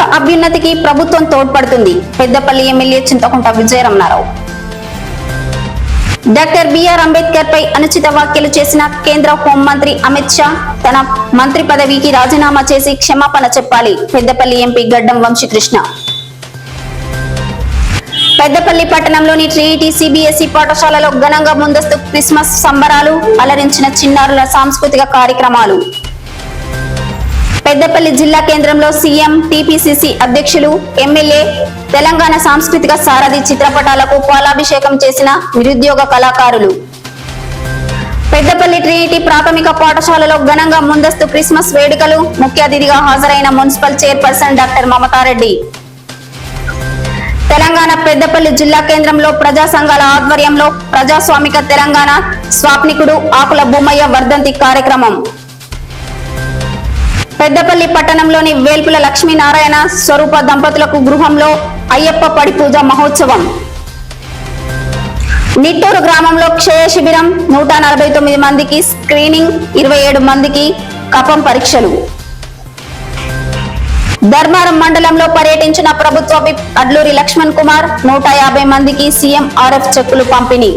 అభ్యున్నతికి ప్రభుత్వం తోడ్పడుతుంది. Peddapalli MLA Chintakunta Vijayaramanarao. Doctor BR Ambedkar పై అనుచిత వ్యాఖ్యలు చేసిన కేంద్ర హోంమంత్రి అమిత్ షా తన మంత్రి పదవికి రాజీనామా చేసి క్షమాపణ చెప్పాలి. పెద్దపల్లి ఎంపీ గడ్డం వంశీకృష్ణ. పెద్దపల్లి పట్టణంలోని ట్రినిటీ సిబిఎస్ఈ పాఠశాలలో ఘనంగా ముందస్తు క్రిస్మస్ సంబరాలు అలరించిన చిన్నారుల సాంస్కృతిక కార్యక్రమాలు. పెద్దపల్లి జిల్లా కేంద్రంలో సీఎం టీపీసీసీ అధ్యక్షులు ఎమ్మెల్యే తెలంగాణ సాంస్కృతిక సారథి చిత్రపటాలకు పాలాభిషేకం చేసిన నిరుద్యోగ కళాకారులు. పెద్దపల్లి ట్రినిటీ ప్రాథమిక పాఠశాలలో ఘనంగా ముందస్తు క్రిస్మస్ వేడుకలు ముఖ్య అతిథిగా హాజరైన municipal chairperson doctor Mamatha Reddy. Telangana Peddapalli జిల్లా కేంద్రంలో ప్రజా సంఘాల ఆధ్వర్యంలో ప్రజాస్వామిక తెలంగాణ స్వాప్నికుడు ఆకుల భూమయ్య వర్ధంతి కార్యక్రమం. పెద్దపల్లి పట్టణంలోని వేల్పుల లక్ష్మీనారాయణ స్వరూప దంపతులకు గృహంలో అయ్యప్ప పడి పూజ మహోత్సవం. నిట్టూరు గ్రామంలో క్షయ శిబిరం నూట నలభై తొమ్మిది మందికి స్క్రీనింగ్ ఇరవై ఏడు మందికి కఫం పరీక్షలు. ధర్మారం మండలంలో పర్యటించిన ప్రభుత్వ విప్ అడ్లూరి లక్ష్మణ్ కుమార్ నూట యాభై మందికి సీఎం ఆర్ఎఫ్ చెక్కులు పంపిణీ.